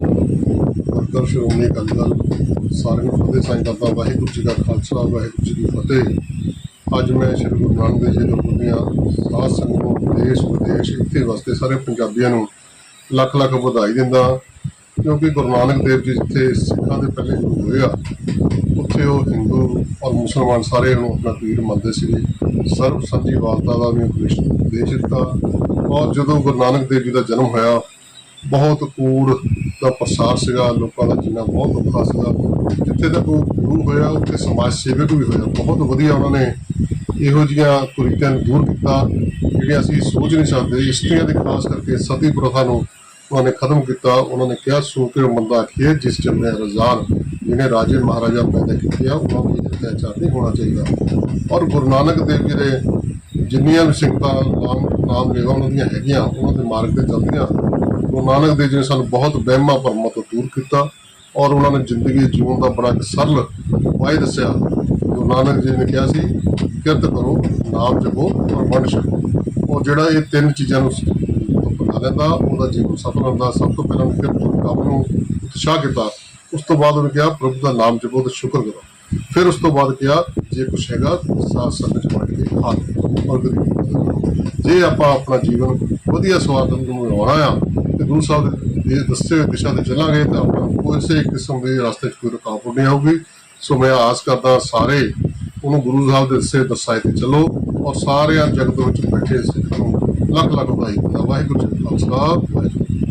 Worker Shiromani Akali Dal ਸਾਰਿਆਂ ਨੂੰ ਫਤਿਹ ਸਾਂਝ ਕਰਦਾ ਵਾਹਿਗੁਰੂ ਜੀ ਦਾ ਖਾਲਸਾ, ਵਾਹਿਗੁਰੂ ਜੀ ਕੀ ਫਤਿਹ। ਅੱਜ ਮੈਂ ਸ਼੍ਰੀ ਗੁਰੂ ਨਾਨਕ ਦੇਵ ਜੀ ਦੇ ਗੁਰਦੀਆਂ ਸਾਧ ਸੰਗਤ ਨੂੰ ਦੇਸ਼, ਵਿਦੇਸ਼, ਇੱਥੇ ਵਸਦੇ ਸਾਰੇ ਪੰਜਾਬੀਆਂ ਨੂੰ ਲੱਖ ਲੱਖ ਵਧਾਈ ਦਿੰਦਾ ਕਿਉਂਕਿ ਗੁਰੂ ਨਾਨਕ ਦੇਵ ਜੀ ਜਿੱਥੇ ਸਿੱਖਾਂ ਦੇ ਪਹਿਲੇ ਗੁਰੂ ਹੋਏ ਆ, ਉੱਥੇ ਉਹ ਹਿੰਦੂ ਔਰ ਮੁਸਲਮਾਨ ਸਾਰੇ ਨੂੰ ਆਪਣਾ ਪੀਰ ਮੰਨਦੇ ਸੀਗੇ। ਸਰਬ ਸੰਜੀਵਾਲਤਾ ਦਾ ਵੀ ਉਪਦੇਸ਼ ਉਪਦੇਸ਼ ਦਿੱਤਾ। ਔਰ ਜਦੋਂ ਗੁਰੂ ਨਾਨਕ ਦੇਵ ਜੀ ਦਾ ਜਨਮ ਹੋਇਆ, ਬਹੁਤ ਕੂੜ ਦਾ ਪ੍ਰਸਾਰ ਸੀਗਾ, ਲੋਕਾਂ ਦਾ ਜੀਣਾ ਬਹੁਤ ਔਖਾ ਸੀਗਾ, ਜਿੱਥੇ ਤੱਕ ਉਹ ਗੁਰੂ ਹੋਇਆ, ਉੱਥੇ ਸਮਾਜ ਸੇਵਕ ਵੀ ਹੋਇਆ। ਬਹੁਤ ਵਧੀਆ ਉਹਨਾਂ ਨੇ ਇਹੋ ਜੀਆਂ ਕੁਰੀਤੀਆਂ ਨੂੰ ਦੂਰ ਕੀਤਾ, ਜਿਹੜੀਆਂ ਅਸੀਂ ਸੋਚ ਨਹੀਂ ਸਕਦੇ। ਇਸਤਰੀਆਂ ਦੇ ਖਾਸ ਕਰਕੇ ਸਤੀ ਪ੍ਰਥਾ ਨੂੰ ਉਹਨਾਂ ਨੇ ਖਤਮ ਕੀਤਾ। ਉਹਨਾਂ ਨੇ ਕਿਹਾ, ਸੋ ਕੇ ਮੰਦਾ ਖੇ ਜਿਸ ਜੰਮੇ ਰਜ਼ਾਨ ਜਿਹਨੇ ਰਾਜੇ ਮਹਾਰਾਜਾ ਪੈਦਾ ਕੀਤੇ ਆ, ਉਹਨਾਂ ਨੂੰ ਅਤਿਆਚਾਰ ਨਹੀਂ ਹੋਣਾ ਚਾਹੀਦਾ। ਔਰ ਗੁਰੂ ਨਾਨਕ ਦੇਵ ਜੀ ਦੇ ਜਿੰਨੀਆਂ ਵੀ ਸਿੱਖਤਾਂ ਨਾਮ ਨਾਮ ਲੇਵਾ ਉਹਨਾਂ ਦੀਆਂ ਹੈਗੀਆਂ, ਉਹਨਾਂ ਦੇ ਮਾਰਗ ਤੇ ਚੱਲਦੀਆਂ। ਗੁਰੂ ਨਾਨਕ ਦੇਵ ਜੀ ਨੇ ਸਾਨੂੰ ਬਹੁਤ ਵਹਿਮਾਂ ਭਰਮਾਂ ਤੋਂ ਦੂਰ ਕੀਤਾ ਔਰ ਉਹਨਾਂ ਨੇ ਜ਼ਿੰਦਗੀ ਜੀਉਣ ਦਾ ਬੜਾ ਇੱਕ ਸਰਲ ਉਪਾਅ ਦੱਸਿਆ। ਗੁਰੂ ਨਾਨਕ ਜੀ ਨੇ ਕਿਹਾ ਸੀ, ਕਿਰਤ ਕਰੋ, ਨਾਮ ਜਪੋ ਔਰ ਵੰਡ ਛਕੋ। ਔਰ ਜਿਹੜਾ ਇਹ ਤਿੰਨ ਚੀਜ਼ਾਂ ਨੂੰ ਬਣਾ ਲੈਂਦਾ, ਉਹਦਾ ਜੀਵਨ ਸਫਲ ਹੁੰਦਾ। ਸਭ ਤੋਂ ਪਹਿਲਾਂ ਉਹਨੇ ਕਿਰਤ ਕੰਮ ਨੂੰ ਉਤਸ਼ਾਹ ਕੀਤਾ। ਉਸ ਤੋਂ ਬਾਅਦ ਉਹਨੇ ਕਿਹਾ, ਪ੍ਰਭੂ ਦਾ ਨਾਮ ਜਪੋ ਤੇ ਸ਼ੁਕਰ ਕਰੋ। ਫਿਰ ਉਸ ਤੋਂ ਬਾਅਦ ਕਿਹਾ, ਜੇ ਕੁਛ ਹੈਗਾ ਸਾਥ ਸੰਗਤ ਵੰਡ ਕੇ ਖਾ ਲਓ ਔਰ ਗਰੀਬ ਜੇ ਆਪਾਂ ਆਪਣਾ ਜੀਵਨ ਵਧੀਆ ਸਵਾਦ ਨੂੰ ਬਣਾਉਣਾ ਆ ਤੇ ਗੁਰੂ ਸਾਹਿਬ ਦੇ ਇਹ ਦੱਸੇ ਹੋਏ ਦਿਸ਼ਾ ਤੇ ਚੱਲਾਂਗੇ ਤਾਂ ਆਪਾਂ ਨੂੰ ਕਿਸੇ ਕਿਸਮ ਦੇ ਰਸਤੇ 'ਚ ਕੋਈ ਰੁਕਾਵਟ ਨਹੀਂ ਆਊਗੀ। ਸੋ ਮੈਂ ਆਸ ਕਰਦਾ ਸਾਰੇ ਉਹਨੂੰ ਗੁਰੂ ਸਾਹਿਬ ਦੇ ਦੱਸੇ ਦਸਾਏ ਤੇ ਚੱਲੋ ਔਰ ਸਾਰਿਆਂ ਜਗਤ ਵਿੱਚ ਬੈਠੇ ਸਿੱਖਾਂ ਨੂੰ ਲੱਖ ਲੱਖ ਵਧਾਈ। ਦਿੰਦਾ ਵਾਹਿਗੁਰੂ ਜੀ ਕਾ ਖਾਲਸਾ, ਵਾਹਿਗੁਰੂ